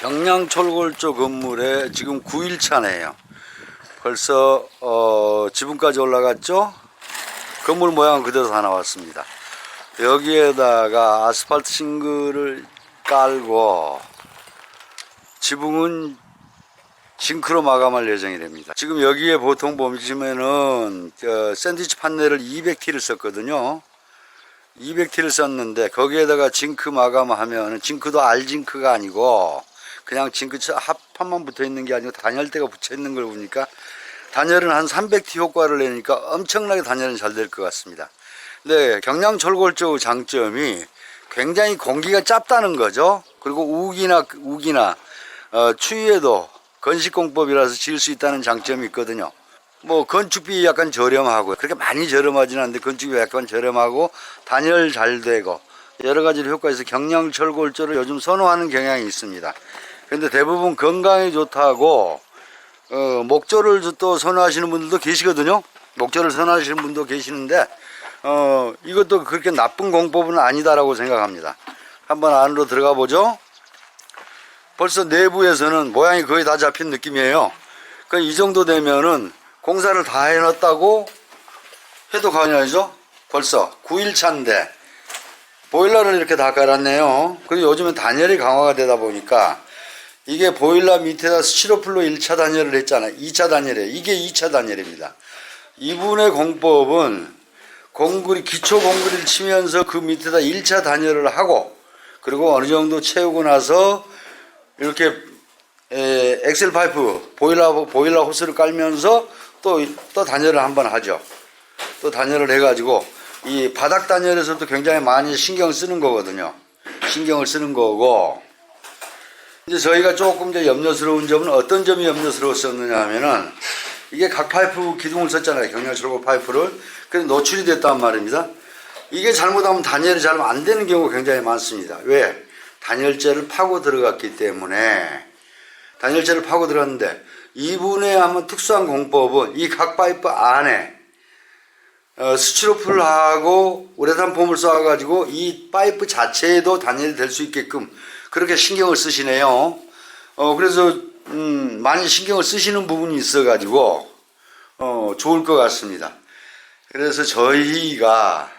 경량철골 쪽 건물에 지금 9일차네요. 벌써 어, 지붕까지 올라갔죠? 건물 모양은 그대로 다 나왔습니다. 여기에다가 아스팔트 싱글을 깔고 지붕은 징크로 마감할 예정이 됩니다. 지금 여기에 보통 보시면은 저 샌드위치 판넬을 200T를 썼거든요. 200T를 썼는데 거기에다가 징크 마감하면 징크도 알징크가 아니고 그냥 징크 합판만 붙어 있는 게 아니고 단열대가 붙여 있는 걸 보니까 단열은 한 300T 효과를 내니까 엄청나게 단열은 잘 될 것 같습니다. 근데 경량 철골 쪽 장점이 굉장히 공기가 짧다는 거죠. 그리고 우기나 우기나 어, 추위에도 건식공법이라서 지을 수 있다는 장점이 있거든요. 뭐 건축비 약간 저렴하고 그렇게 많이 저렴하지는 않는데 건축비 약간 저렴하고 단열 잘 되고 여러 가지 효과에서 경량 철골조를 요즘 선호하는 경향이 있습니다. 그런데 대부분 건강에 좋다고 어, 목조를 또 선호하시는 분들도 계시거든요. 목조를 선호하시는 분도 계시는데 어, 이것도 그렇게 나쁜 공법은 아니다라고 생각합니다. 한번 안으로 들어가 보죠. 벌써 내부에서는 모양이 거의 다 잡힌 느낌이에요. 그이 정도 되면은 공사를 다 해놨다고 해도 과언이 아니죠? 벌써 9일 차인데 보일러를 이렇게 다 깔았네요. 그리고 요즘은 단열이 강화가 되다 보니까 이게 보일러 밑에다 스티로플로 1차 단열을 했잖아요. 2차 단열이에요. 이게 2차 단열입니다. 이분의 공법은 공구리, 기초 공구리를 치면서 그 밑에다 1차 단열을 하고 그리고 어느 정도 채우고 나서 이렇게 에, 엑셀 파이프 보일러 보일러 호스를 깔면서 또 또 단열을 한번 하죠. 또 단열을 해가지고 이 바닥 단열에서도 굉장히 많이 신경 쓰는 거거든요. 신경을 쓰는 거고 이제 저희가 조금 이제 염려스러운 점은 어떤 점이 염려스러웠었느냐 하면은 이게 각 파이프 기둥을 썼잖아요. 경량철골 파이프를. 그래서 노출이 됐단 말입니다. 이게 잘못하면 단열이 잘 안 되는 경우가 굉장히 많습니다. 왜? 단열재를 파고 들어갔기 때문에 단열재를 파고 들어갔는데 이분의 한번 특수한 공법은 이 각 파이프 안에 어, 스티로폴하고 우레탄 폼을 쏴가지고 이 파이프 자체에도 단열이 될 수 있게끔 그렇게 신경을 쓰시네요. 어, 그래서 음, 많이 신경을 쓰시는 부분이 있어가지고 어, 좋을 것 같습니다. 그래서 저희가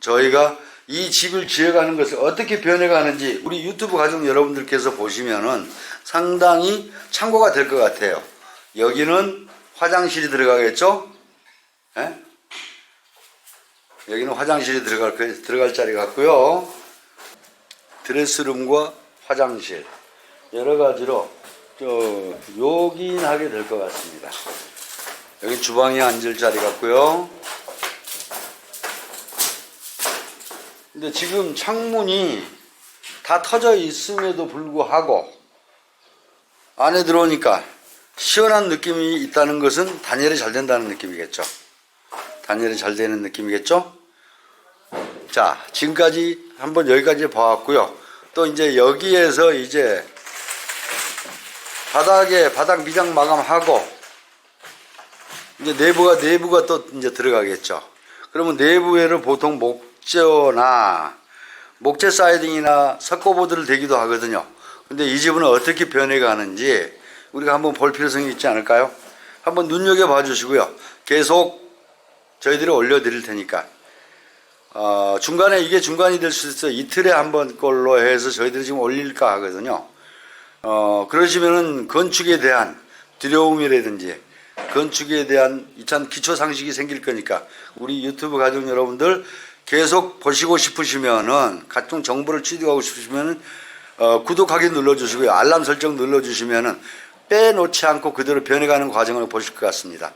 저희가 이 집을 지어가는 것을 어떻게 변해가는지 우리 유튜브 가족 여러분들께서 보시면은 상당히 참고가 될 것 같아요. 여기는 화장실이 들어가겠죠? 예? 여기는 화장실이 들어갈, 거- 들어갈 자리 같고요. 드레스룸과 화장실. 여러 가지로 저 요긴하게 될 것 같습니다. 여기 주방에 앉을 자리 같고요. 근데 지금 창문이 다 터져 있음에도 불구하고 안에 들어오니까 시원한 느낌이 있다는 것은 단열이 잘 된다는 느낌이겠죠. 단열이 잘 되는 느낌이겠죠. 자, 지금까지 한번 여기까지 봐왔고요. 또 이제 여기에서 이제 바닥에 바닥 미장 마감하고 이제 내부가 내부가 또 이제 들어가겠죠. 그러면 내부에는 보통 목재나 목재 사이딩이나 석고보드를 대기도 하거든요. 근데 이 집은 어떻게 변해가는지 우리가 한번 볼 필요성이 있지 않을까요? 한번 눈여겨 봐 주시고요. 계속 저희들이 올려 드릴 테니까 어, 중간에 이게 중간이 될 수 있어요. 이틀에 한 번 걸로 해서 저희들이 지금 올릴까 하거든요. 어, 그러시면은 건축에 대한 두려움이라든지 건축에 대한 이찬 기초 상식이 생길 거니까 우리 유튜브 가족 여러분들 계속 보시고 싶으시면은 각종 정보를 취득하고 싶으시면은 어, 구독하기 눌러주시고요. 알람 설정 눌러주시면은 빼놓지 않고 그대로 변해가는 과정을 보실 것 같습니다.